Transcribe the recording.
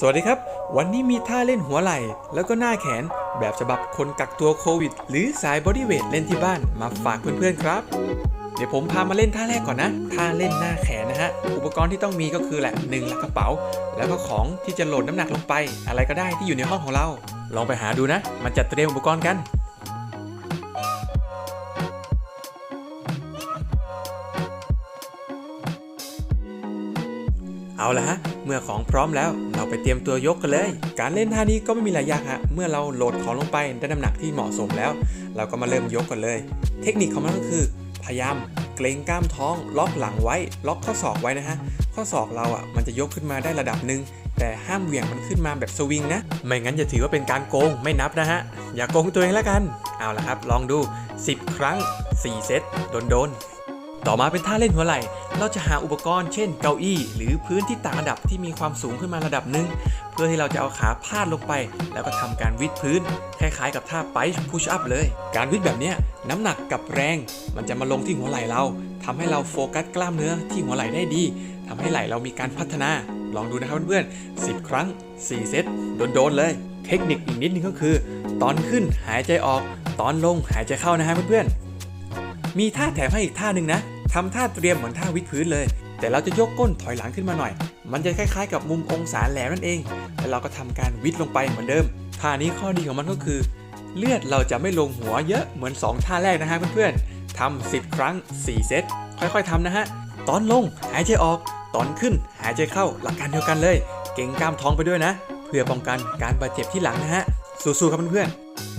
สวัสดีครับ วันนี้มีท่าเล่นหัวไหล่ แล้วก็หน้าแขน แบบฉบับคนกักตัวโควิด หรือสายบอดี้เวทเล่นที่บ้านมาฝากเพื่อนๆครับ เดี๋ยวผมพามาเล่นท่าแรกก่อนนะ ท่าเล่นหน้าแขนนะฮะ อุปกรณ์ที่ต้องมีก็คือแหละหนึ่งหลักกระเป๋า แล้วก็ของที่จะโหลดน้ำหนักลงไป อะไรก็ได้ที่อยู่ในห้องของเรา ลองไปหาดูนะ มันจัดเตรียมอุปกรณ์กัน เอาละฮะ เมื่อของพร้อมแล้วเราไปเตรียมตัวยกกันเลย การเล่นท่านี้ก็ไม่มีอะไรยากฮะ เมื่อเราโหลดของลงไปได้น้ำหนักที่เหมาะสมแล้ว เราก็มาเริ่มยกกันเลย เทคนิคของมันก็คือ พยายามเกรงกล้ามท้อง ล็อกหลังไว้ ล็อกข้อศอกไว้นะฮะ ข้อศอกเราอะมันจะยกขึ้นมาได้ระดับหนึ่งแต่ห้ามเหวี่ยงมันขึ้นมาแบบสวิงนะ ไม่งั้นจะถือว่าเป็นการโกงไม่นับนะฮะ อย่าโกงตัวเองแล้วกัน เอาละครับ ลองดู 10 ครั้ง 4 เซตโดนๆ ต่อมาเป็นท่าเล่นหัวไหล่เราจะหาอุปกรณ์เช่นเก้าอี้ หรือพื้นที่ต่างระดับที่มีความสูงขึ้นมาระดับหนึ่งเพื่อที่เราจะเอาขาพาดลงไป แล้วก็ทำการวิดพื้น คล้ายๆกับท่าไปพุชอัพเลย การวิดแบบเนี้ยน้ำหนักกับแรง มันจะมาลงที่หัวไหล่เราทำให้เราโฟกัสกล้ามเนื้อที่หัวไหล่ได้ดีทำให้ไหล่เรามีการพัฒนาลองดูนะครับเพื่อนๆ10 ครั้ง 4 เซตโดนๆเลย เทคนิคอีกนิดนึงก็คือ ตอนขึ้นหายใจออก ตอนลงหายใจเข้านะฮะเพื่อนๆมีท่าแถมให้อีกท่าหนึ่งนะ ทำท่าเตรียมเหมือนท่าวิดพื้นเลย แต่เราจะยกก้นถอยหลังขึ้นมาหน่อย มันจะคล้ายๆ กับมุมองศาแหลมนั่นเอง แล้วเราก็ทำการวิดลงไปเหมือนเดิม ท่านี้ข้อดีของมันก็คือ เลือดเราจะไม่ลงหัวเยอะเหมือน 2 ท่าแรกนะฮะเพื่อนๆทำ10 ครั้ง 4 เซต ค่อยๆทำนะฮะ ตอนลงหายใจออก ตอนขึ้นหายใจเข้าหลักการเดียวกันเลย เก่งกล้ามท้องไปด้วยนะ เพื่อป้องกันการบาดเจ็บที่หลังนะฮะ สู้ๆครับเพื่อนๆ